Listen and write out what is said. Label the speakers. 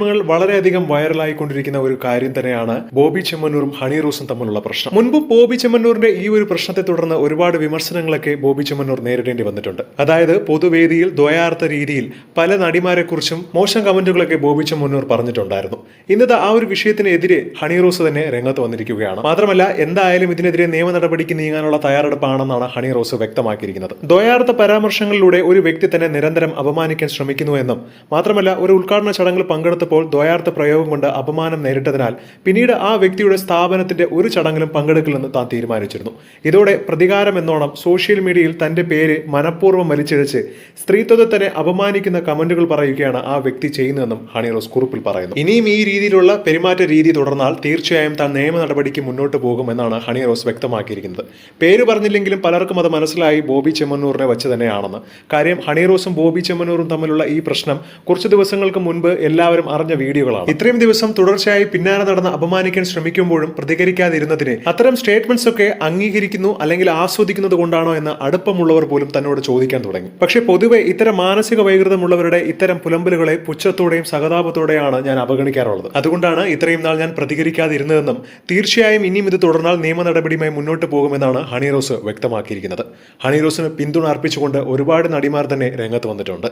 Speaker 1: ങ്ങൾ വളരെയധികം വൈറലായിക്കൊണ്ടിരിക്കുന്ന ഒരു കാര്യം തന്നെയാണ് ബോബി ചെമ്മന്നൂറും ഹണി റോസും തമ്മിലുള്ള പ്രശ്നം. മുൻപ് ബോബി ചെമ്മന്നൂരിന്റെ ഈ ഒരു പ്രശ്നത്തെ തുടർന്ന് ഒരുപാട് വിമർശനങ്ങളൊക്കെ ബോബി ചെമ്മന്നൂർ നേരിടേണ്ടി വന്നിട്ടുണ്ട്. അതായത് പൊതുവേദിയിൽ ദ്വയാർത്ഥ രീതിയിൽ പല നടിമാരെക്കുറിച്ചും മോശം കമന്റുകളൊക്കെ ബോബി ചെമ്മന്നൂർ പറഞ്ഞിട്ടുണ്ടായിരുന്നു. ഇന്നത്തെ ആ ഒരു വിഷയത്തിനെതിരെ ഹണി റോസ് തന്നെ രംഗത്ത് വന്നിരിക്കുകയാണ്. മാത്രമല്ല എന്തായാലും ഇതിനെതിരെ നിയമ നടപടിക്ക് നീങ്ങാനുള്ള തയ്യാറെടുപ്പാണെന്നാണ് ഹണി റോസ് വ്യക്തമാക്കിയിരിക്കുന്നത്. ദ്വയാർത്ഥ പരാമർശങ്ങളിലൂടെ ഒരു വ്യക്തി തന്നെ നിരന്തരം അപമാനിക്കാൻ ശ്രമിക്കുന്നുവെന്നും മാത്രമല്ല ഒരു ഉദ്ഘാടന ചടങ്ങിൽ പങ്കെടുത്തപ്പോൾ ദ്വയാർത്ഥ പ്രയോഗം കൊണ്ട് അപമാനം നേരിട്ടതിനാൽ പിന്നീട് ആ വ്യക്തിയുടെ സ്ഥാപനത്തിന്റെ ഒരു ചടങ്ങിലും പങ്കെടുക്കില്ലെന്ന് താൻ തീരുമാനിച്ചിരുന്നു. ഇതോടെ പ്രതികാരം എന്നോണം സോഷ്യൽ മീഡിയയിൽ തന്റെ പേര് മനഃപൂർവം വലിച്ചിഴച്ച് സ്ത്രീത്വത്തെ അപമാനിക്കുന്ന കമന്റുകൾ പറയുകയാണ് ആ വ്യക്തി ചെയ്യുന്നതെന്നും ഹണി റോസ് കുറിപ്പിൽ പറയുന്നു. ഇനിയും ഈ രീതിയിലുള്ള പെരുമാറ്റ രീതി തുടർന്നാൽ തീർച്ചയായും താൻ നിയമ നടപടിക്ക് മുന്നോട്ട് പോകുമെന്നാണ് ഹണി റോസ് വ്യക്തമാക്കിയിരിക്കുന്നത്. പേര് പറഞ്ഞില്ലെങ്കിലും പലർക്കും അത് മനസ്സിലായി ബോബി ചെമ്മന്നൂറിനെ വെച്ച് തന്നെയാണെന്ന്. കാര്യം ഹണി റോസും ബോബി ചെമ്മന്നൂറും തമ്മിലുള്ള ഈ പ്രശ്നം കുറച്ച് ദിവസങ്ങൾക്ക് മുൻപ് എല്ലാവരും അറിഞ്ഞ വീഡിയോകളാണ്. ഇത്രയും ദിവസം തുടർച്ചയായി പിന്നാലെ നടന്ന് അപമാനിക്കാൻ ശ്രമിക്കുമ്പോഴും പ്രതികരിക്കാതിരുന്നതിനെ അത്തരം സ്റ്റേറ്റ്മെന്റ്സ് ഒക്കെ അംഗീകരിക്കുന്നു അല്ലെങ്കിൽ ആസ്വദിക്കുന്നത് കൊണ്ടാണോ എന്ന് അടുപ്പമുള്ളവർ പോലും തന്നോട് ചോദിക്കാൻ തുടങ്ങി. പക്ഷേ പൊതുവെ ഇത്തരം മാനസിക വൈകൃതമുള്ളവരുടെ ഇത്തരം പുലമ്പലുകളെ പുച്ഛത്തോടെയും സഹതാപത്തോടെയാണ് ഞാൻ അവഗണിക്കാറുള്ളത്. അതുകൊണ്ടാണ് ഇത്രയും നാൾ ഞാൻ പ്രതികരിക്കാതിരുന്നതെന്നും തീർച്ചയായും ഇനിയും ഇത് തുടർന്നാൽ നിയമ നടപടിയുമായി മുന്നോട്ട് പോകുമെന്നാണ് ഹണി റോസ് വ്യക്തമാക്കിയിരിക്കുന്നത്. ഹണി റോസിന് പിന്തുണ അർപ്പിച്ചുകൊണ്ട് ഒരുപാട് നടിമാർ തന്നെ രംഗത്ത് വന്നിട്ടുണ്ട്.